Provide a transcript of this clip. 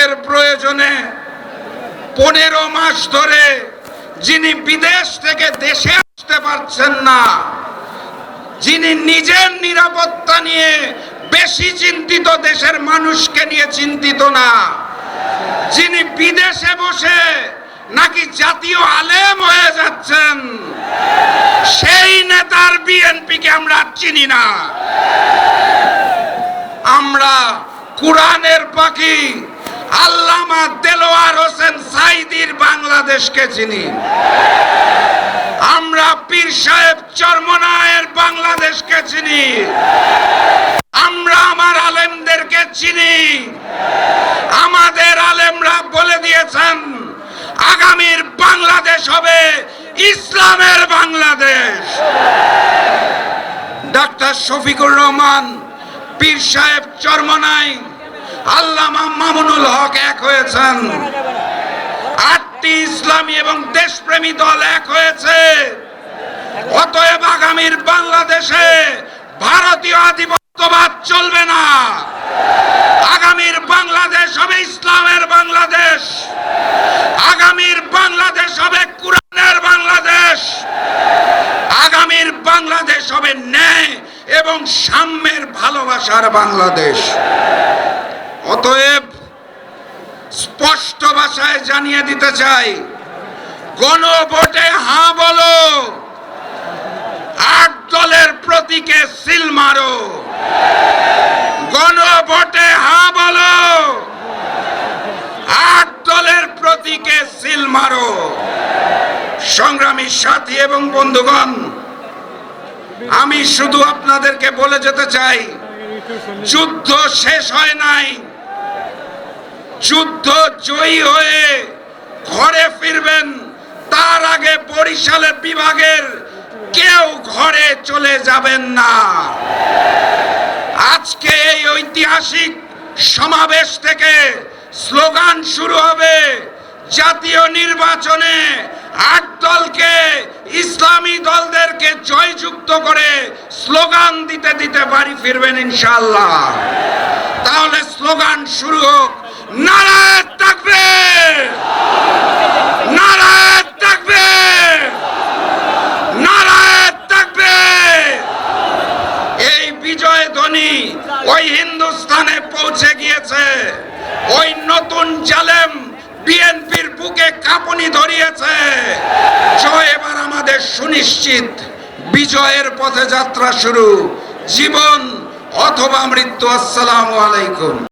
দেশের প্রয়োজনে পনেরো মাস ধরে যিনি বিদেশ থেকে দেশে আসতে পারছেন না, যিনি নিজের নিরাপত্তা নিয়ে বেশি চিন্তিত দেশের মানুষকে নিয়ে চিন্তিত না, যিনি বিদেশে বসে নাকি জাতীয় আলেম হয়ে যাচ্ছেন, সেই নেতার বিএনপিকে আমরা চিনি না। আমরা কোরআনের পাখি আল্লামা দেলোয়ার হোসেন সাইদির বাংলাদেশকে চিনি। আমরা পীর সাহেব চরমনায়ের বাংলাদেশকে চিনি। আমরা আমার আলেমদেরকে চিনি। আমাদের আলেমরা বলে দিয়েছেন, আগামীর বাংলাদেশ হবে ইসলামের বাংলাদেশ। ডাক্তার শফিকুর রহমান, পীর সাহেব চরমনাই আল্লামা মামুনুল হক এক হয়েছেন। আটটি ইসলামী এবং দেশপ্রেমী দল এক হয়েছে। অতএব আগামীর বাংলাদেশে ভারতীয় আধিপত্যবাদ চলবে না। আগামীর বাংলাদেশ হবে ইসলামের বাংলাদেশ। আগামীর বাংলাদেশ হবে কোরআনের বাংলাদেশ। আগামীর বাংলাদেশ হবে ন্যায় এবং সাম্যের ভালোবাসার বাংলাদেশ। অতএব স্পষ্ট ভাষায় জানিয়ে দিতে চাই গণভোটে হাঁ বলো, আট দলের প্রতীকে সিল মারো। গণভোটে হাঁ বলো, আট দলের প্রতীকে সিল মারো। সংগ্রামী সাথী এবং বন্ধুগণ, আমি শুধু আপনাদেরকে বলে যেতে চাই, যুদ্ধ শেষ হয় নাই। যুদ্ধ জয়ী হয়ে ঘরে ফিরবেন, তার আগে বরিশালের বিভাগের কেউ ঘরে চলে যাবেন না। আজকে এই ঐতিহাসিক সমাবেশ থেকে স্লোগান শুরু হবে, জাতীয় নির্বাচনে আট দলকে, ইসলামী দলদেরকে জয়যুক্ত করে স্লোগান দিতে দিতে বাড়ি ফিরবেন ইনশাল্লাহ তাহলে স্লোগান শুরু হোক। নারায়ণ থাকবে। নারায়ণ থাকবে। নারায়ণ থাকবে। এই বিজয় ধ্বনি ওই হিন্দুস্তানে পৌঁছে গিয়েছে। ওই নতুন বিএনপির বুকে কাঁপুনি ধরিয়েছে। এবার আমাদের সুনিশ্চিত। বিজয়ের শুরু। জীবন অথবা মৃত্যু। আসসালামু আলাইকুম।